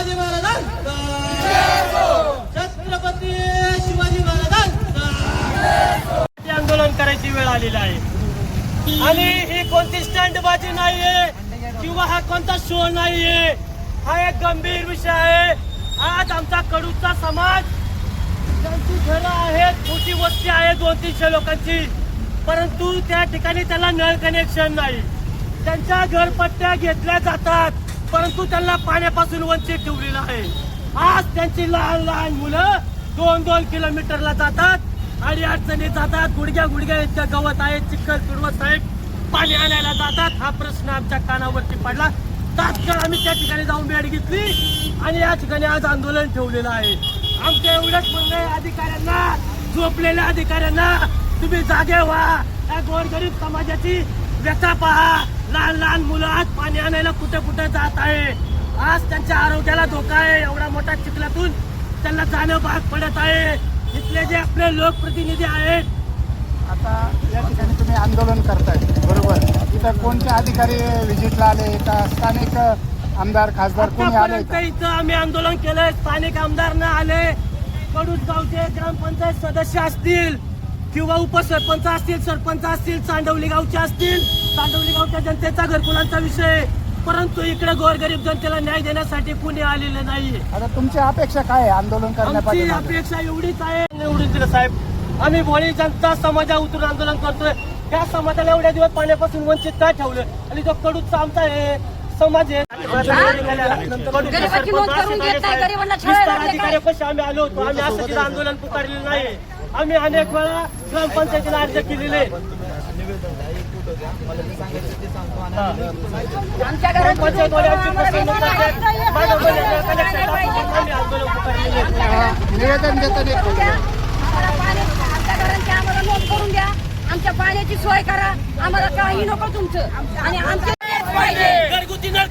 शिवाजी महाराजांचा. शिवाजी महाराजांचा. आंदोलन करायची वेळ आलेली आहे. आणि ही कोणती स्टंटबाजी नाहीये किंवा हा कोणता शो नाहीये हा एक गंभीर विषय आहे. आज आमचा कडूचा समाज त्यांची घरं आहेत मोठी वस्ती आहे दोन तीनशे लोकांची. परंतु त्या ठिकाणी त्याला नळ कनेक्शन नाही. त्यांच्या घरपट्ट्या घेतल्या जातात. परंतु त्यांना पाण्यापासून वंचित ठेवलेलं आहे. आज त्यांची लहान लहान मुलं दोन दोन किलोमीटरला जातात आणि अडचणी जातात. गुडघ्या गुडघ्या इतक्या गवत आहे चिखल पिडवत साहेब पाणी आणायला जातात. हा प्रश्न आमच्या कानावरती पडला. तात्काळ आम्ही त्या ठिकाणी जाऊन भेट घेतली आणि या ठिकाणी आज आंदोलन ठेवलेलं आहे. आमच्या एवढंच म्हणणं आहे अधिकाऱ्यांना झोपलेल्या अधिकाऱ्यांना तुम्ही जागे व्हा. या गोरगरीब समाजाची व्यथा पहा. लहान लहान मुलं आज पाणी आणायला कुठे कुठे जात आहे. आज त्यांच्या आरोग्याला धोका आहे. एवढा मोठा चिखलातून त्यांना जाणं भाग पडत आहे. इथले जे आपले लोकप्रतिनिधी आहेत. आता या ठिकाणी तुम्ही आंदोलन करताय. बरोबर. इथं कोणते अधिकारी व्हिजिटला आले? का स्थानिक आमदार खासदार कोणी आले? इथं आम्ही आंदोलन केलंय. स्थानिक आमदार न आले. कडूस गावचे ग्रामपंचायत सदस्य असतील. किंवा उपसरपंच असतील सरपंच असतील चांडवली गावचे असतील चांडवली गावच्या जनतेचा घरकुलांचा विषय. परंतु इकडे गोरगरीब जनतेला न्याय देण्यासाठी कुणी आलेलं नाहीये. आता तुमची अपेक्षा काय आहे आंदोलन आमची करण्यापासून अपेक्षा एवढीच आहे. एवढीच आहे, साहेब. आम्ही भोळी जनता समाजा उतरून आंदोलन करतोय. त्या समाजाला एवढ्या दिवस पाण्यापासून वंचित का ठेवलं? आणि जो कडूचा आमचा आहे समाज आहे गरिबाची नोंद करून घेत नाही, गरिबांना छळायला लागले काय? अधिकाऱ्यापाशी आम्ही आलो होतो. आम्ही असं तिथं आंदोलन पुकारलेलं नाही आम्ही अनेक वेळा ग्रामपंचायतीला अर्ज केलेले. आमच्या. निवेदन आमच्या घरांची आम्हाला नोंद करून द्या. आमच्या पाण्याची सोय करा. आम्हाला काही नको तुमचं. आणि आमचे पाहिजे. घरगुती नळ